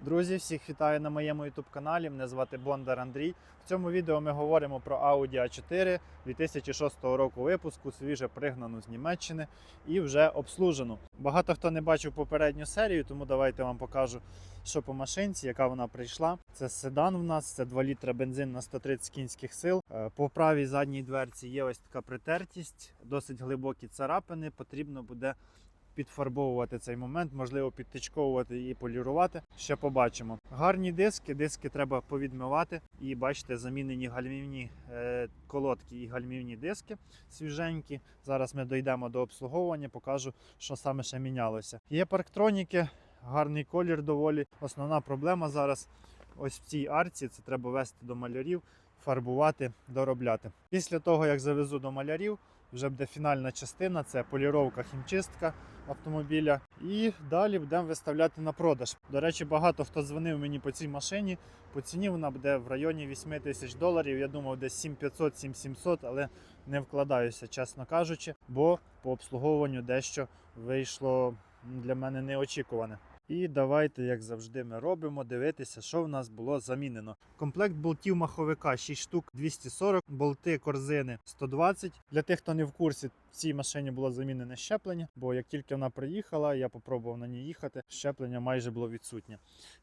Друзі, всіх вітаю на моєму youtube каналі. Мене звати Бондар Андрій. В цьому відео ми говоримо про Audi A4 2006 року випуску, свіже пригнану з Німеччини і вже обслужену. Багато хто не бачив попередню серію, тому давайте вам покажу, що по машинці, яка вона прийшла. Це седан в нас, це 2 літра бензин на 130 кінських сил. Е, По правій задній дверці є ось така притертість, досить глибокі царапини. Потрібно буде підфарбовувати цей момент, можливо, підтичковувати і полірувати. Ще побачимо. Гарні диски, диски треба повідмивати. І бачите, замінені гальмівні е, колодки і гальмівні диски свіженькі. Зараз ми дійдемо до обслуговування, покажу, що саме ще мінялося. Є парктроніки, гарний колір доволі. Основна проблема зараз ось в цій арці. Це треба вести до малярів, фарбувати, доробляти. Після того, як завезу до малярів, вже буде фінальна частина, це поліровка, хімчистка автомобіля. І далі будемо виставляти на продаж. До речі, багато хто дзвонив мені по цій машині. По ціні вона буде в районі 8 тисяч доларів. Я думав, десь 7500 7700 але не вкладаюся, чесно кажучи, бо по обслуговуванню дещо вийшло для мене неочікуване. І давайте, як завжди, ми робимо дивитися, що в нас було замінено. Комплект болтів маховика 6 штук 240, болти корзини 120. Для тих, хто не в курсі, в цій машині було замінене щеплення, бо як тільки вона приїхала, я попробував на ній їхати. Щеплення майже було відсутнє.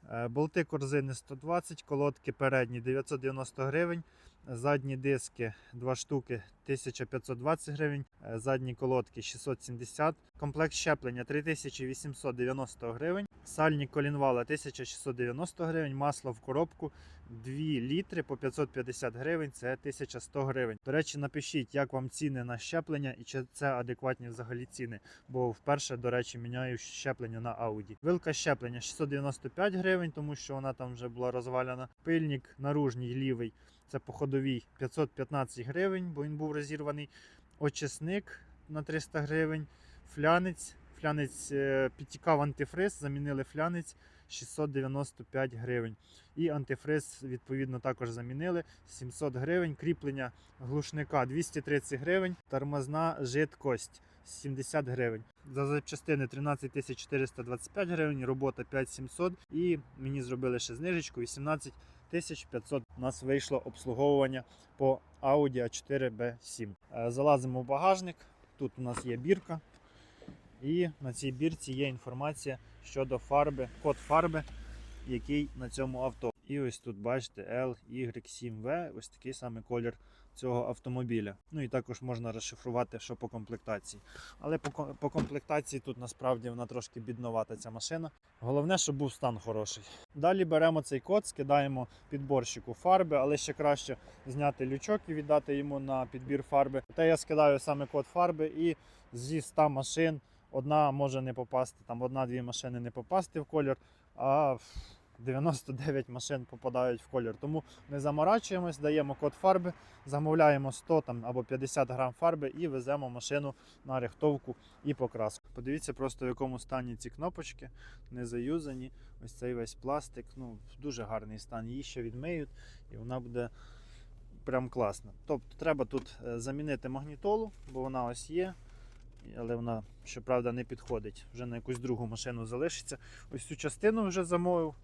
Е, Болти корзини 120, колодки передні 990 гривень. Задні диски 2 штуки 1520 гривень, е, задні колодки 670, комплект щеплення 3890 гривень, сальник колінвала 1690 гривень, масло в коробку 2 літри по 550 гривень, це 1100 гривень. До речі, напишіть, як вам ціни на щеплення і чи це адекватні взагалі ціни, бо вперше, до речі, міняю щеплення на Audi. Вилка щеплення 695 гривень, тому що вона там вже була розвалена. Пильник наружній лівий. Це по ходовій 515 гривень, бо він був розірваний. Очисник на 300 гривень, флянець. Флянець е, підтікав антифриз, замінили флянець 695 гривень. І антифриз, відповідно, також замінили 700 гривень. Кріплення глушника 230 гривень, тормозна жидкость 70 гривень. За запчастини 13 425 гривень, робота 5700 і мені зробили ще знижечку 18 1500 у нас вийшло обслуговування по Audi A4 B7. Е, Залазимо в багажник. Тут у нас є бірка. І на цій бірці є інформація щодо фарби, код фарби, який на цьому авто. І ось тут бачите LY7V, ось такий самий колір цього автомобіля. Ну і також можна розшифрувати, що по комплектації. Але по, по комплектації тут насправді вона трошки бідновата ця машина. Головне, щоб був стан хороший. Далі беремо цей код, скидаємо підборщику фарби, але ще краще зняти лючок і віддати йому на підбір фарби. Та я скидаю саме код фарби і зі 100 машин одна може не попасти, там одна-дві машини не попасти в колір, а 99 машин попадають в колір. Тому не заморачуємось, даємо код фарби, замовляємо 100 там, або 50 грам фарби і веземо машину на рихтовку і покраску. Подивіться просто в якому стані ці кнопочки, не заюзані. Ось цей весь пластик. Ну, дуже гарний стан. Її ще відмиють, і вона буде прям класна. Тобто треба тут е, замінити магнітолу, бо вона ось є. Але вона, щоправда, не підходить. Вже на якусь другу машину залишиться. Ось цю частину вже замовив,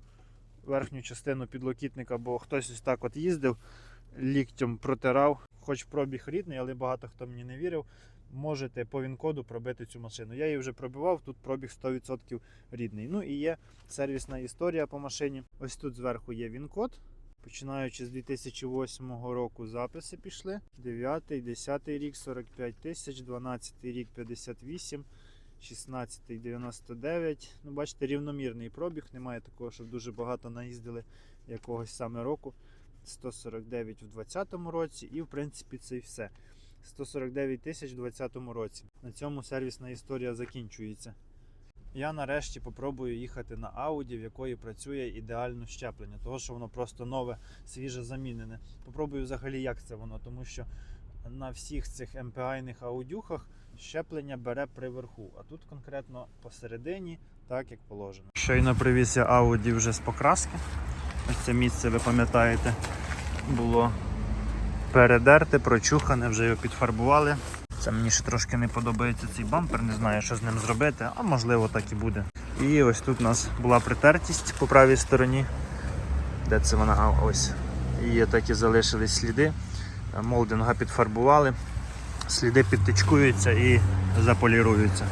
верхню частину підлокітника, бо хтось ось так от їздив, ліктем протирав, хоч пробіг рідний, але багато хто мені не вірив. Можете по він-коду пробити цю машину. Я її вже пробивав, тут пробіг 100% рідний. Ну і є сервісна історія по машині. Ось тут зверху є він-код. Починаючи з 2008 року записи пішли. 9, 10 рік 45 тисяч, 12 рік 58, 16 99. Ну, бачите, рівномірний пробіг. Немає такого, щоб дуже багато наїздили якогось саме року. 149 в 2020 році, і в принципі це і все. 149 тисяч у 2020 році. На цьому сервісна історія закінчується. Я нарешті попробую їхати на Audi, в якої працює ідеально щеплення, того що воно просто нове, свіже замінене. Попробую взагалі, як це воно, тому що на всіх цих MPI-них аудюхах щеплення бере при верху, а тут конкретно посередині, так як положено. Щойно привіз я Audi вже з покраски. Ось це місце, ви пам'ятаєте, було передерте, прочухане, вже його підфарбували. Це мені ще трошки не подобається цей бампер, не знаю, що з ним зробити, а можливо так і буде. І ось тут у нас була притертість по правій стороні. Де це вона? Ось. І так і залишились сліди. Молдинга підфарбували. Сліди підтичкуються і заполіруються.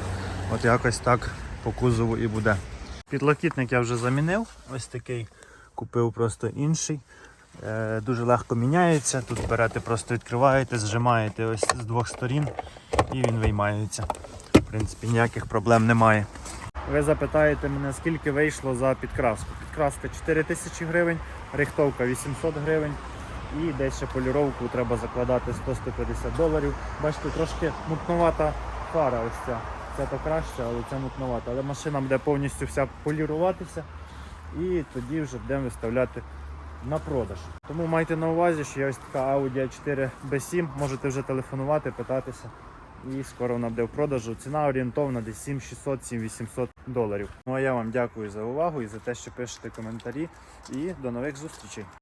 От якось так по кузову і буде. Підлокітник я вже замінив. Ось такий купив просто інший. Е, дуже легко міняється. Тут берете, просто відкриваєте, зжимаєте ось з двох сторін і він виймається. В принципі, ніяких проблем немає. Ви запитаєте мене, скільки вийшло за підкраску. Підкраска 4 тисячі гривень, рихтовка 800 гривень. І десь ще поліровку треба закладати 100-150 доларів. Бачите, трошки мутновата фара ось ця. Це то краще, але це мутновата. Але машина буде повністю вся поліруватися і тоді вже будемо виставляти на продаж. Тому майте на увазі, що є ось така Audi A4 B7, можете вже телефонувати, питатися. І скоро вона буде в продажу. Ціна орієнтовна десь 7600-7800 доларів. Ну а я вам дякую за увагу і за те, що пишете коментарі. І до нових зустрічей.